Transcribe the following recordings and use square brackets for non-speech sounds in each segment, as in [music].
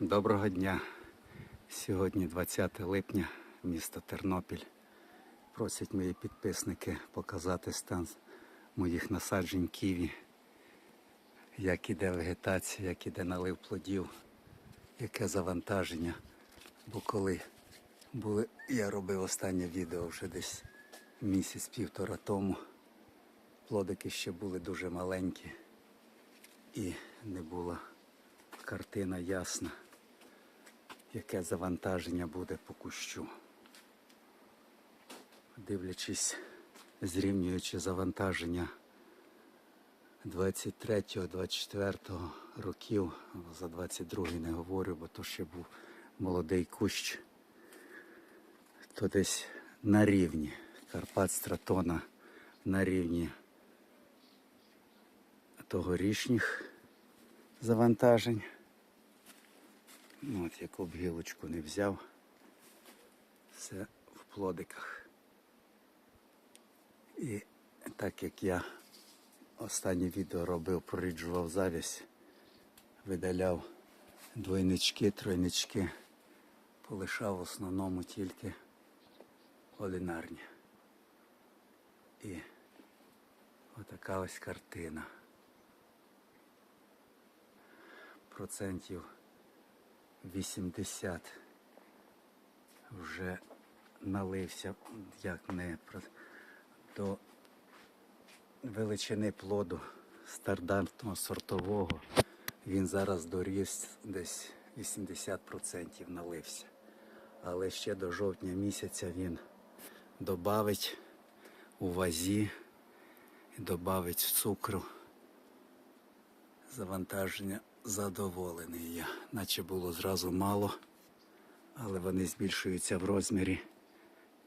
Доброго дня. Сьогодні 20 липня, місто Тернопіль. Просять мої підписники показати стан моїх насаджень ківі, як іде вегетація, як іде налив плодів, яке завантаження. Бо коли були, я робив останнє відео вже десь місяць-півтора тому, плодики ще були дуже маленькі і не була картина ясна, яке завантаження буде по кущу. Дивлячись, зрівнюючи завантаження 23-24 років, за 22 не говорю, бо то ще був молодий кущ, то десь на рівні Карпат Стратона на рівні тогорічних завантажень. Ну, от яку б гілочку не взяв, все в плодиках. І так як я останнє відео робив, проріджував завість, видаляв двойнички, тройнички, полишав в основному тільки одинарні. І отака ось картина. Процентів 80 вже налився, як не до величини плоду стандартного сортового. Він зараз доріс десь 80% налився. Але ще до жовтня місяця він додавить у вазі і додавить цукру. Завантаження задоволений я, наче було зразу мало, але вони збільшуються в розмірі.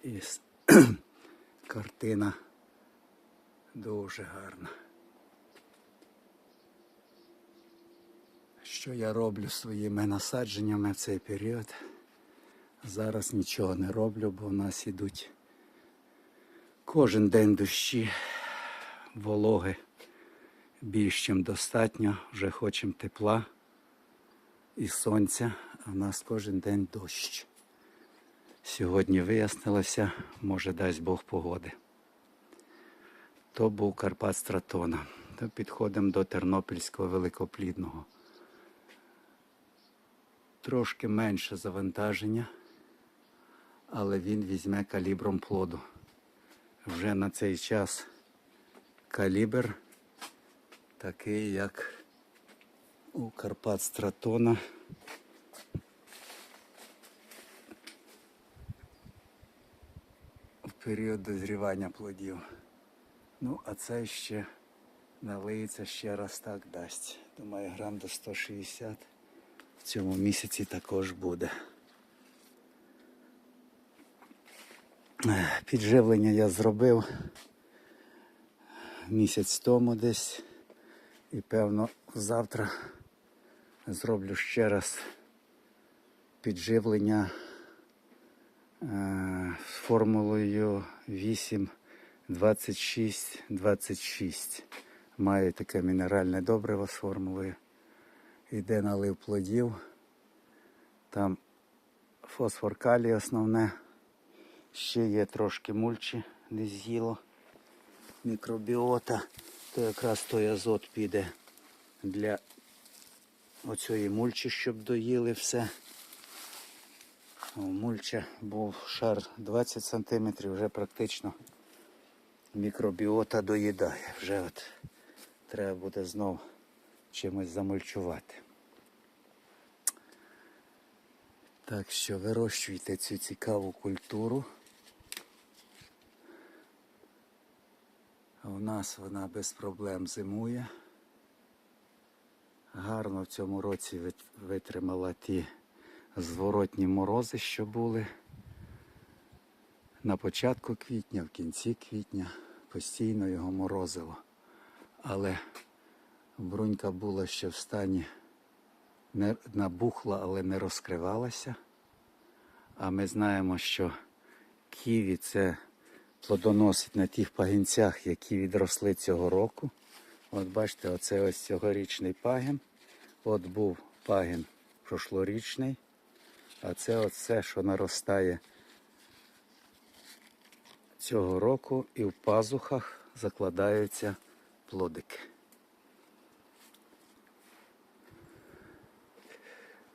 І [clears throat] картина дуже гарна. Що я роблю своїми насадженнями в цей період? Зараз нічого не роблю, бо в нас ідуть кожен день дощі, вологи більш ніж достатньо, вже хочемо тепла і сонця, а в нас кожен день дощ. Сьогодні вияснилося, може дасть Бог погоди. То був Карпат Стратона. То підходимо до Тернопільського великоплідного. Трошки менше завантаження, але він візьме калібром плоду. Вже на цей час калібр такий, як у Карпат Стратона. В період дозрівання плодів. Ну, а це ще налиється ще раз так дасть. Думаю, грам до 160 в цьому місяці також буде. Підживлення я зробив місяць тому десь. І певно завтра зроблю ще раз підживлення е, з формулою 8, 26, 26. Маю таке мінеральне добриво з формулою. Йде налив плодів. Там фосфор калій основне. Ще є трошки мульчі, не з'їло. Мікробіота. То якраз той азот піде для оцієї мульчі, щоб доїли все. О, мульча був шар 20 см, вже практично мікробіота доїдає. Вже от треба буде знов чимось замульчувати. Так що вирощуйте цю цікаву культуру. У нас вона без проблем зимує. Гарно в цьому році витримала ті зворотні морози, що були. На початку квітня, в кінці квітня постійно його морозило. Але брунька була ще в стані не набухла, але не розкривалася. А ми знаємо, що ківі це плодоносить на тих пагінцях, які відросли цього року. От бачите, оце ось цьогорічний пагін. От був пагін прошлорічний. А це оце, що наростає цього року, і в пазухах закладаються плодики.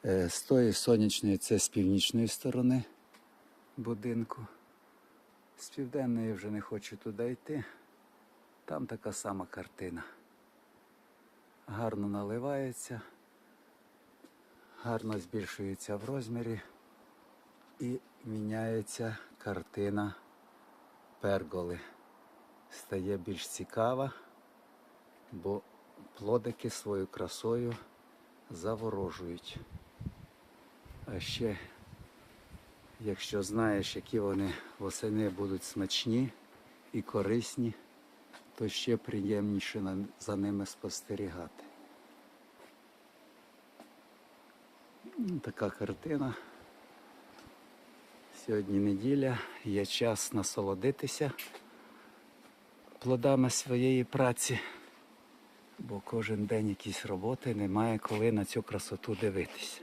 Е, З тої сонячної це з північної сторони будинку. З південної вже не хочу туди йти. Там така сама картина. Гарно наливається, гарно збільшується в розмірі і міняється картина перголи. Стає більш цікава, бо плодики свою красою заворожують. А ще, якщо знаєш, які вони восени будуть смачні і корисні, то ще приємніше за ними спостерігати. Ну, Така картина. Сьогодні неділя, є час насолодитися плодами своєї праці, бо кожен день якісь роботи, немає коли на цю красоту дивитися.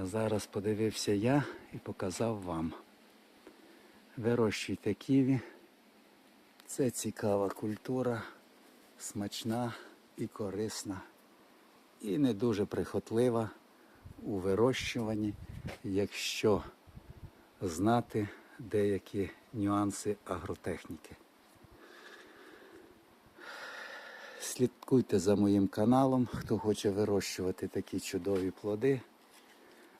А зараз подивився я і показав вам. Вирощуйте ківі. Це цікава культура, смачна і корисна, і не дуже прихотлива у вирощуванні, якщо знати деякі нюанси агротехніки. Слідкуйте за моїм каналом, хто хоче вирощувати такі чудові плоди.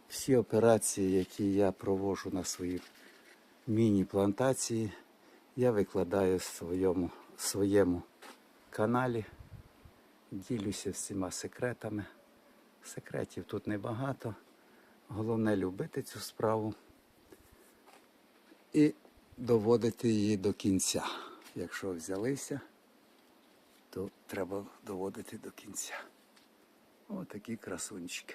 Всі операції, які я проводжу на своїй міні-плантації, я викладаю в своєму, своєму каналі. Ділюся всіма секретами. Секретів тут небагато. Головне любити цю справу і доводити її до кінця. Якщо взялися, то треба доводити до кінця. Отакі красунчики.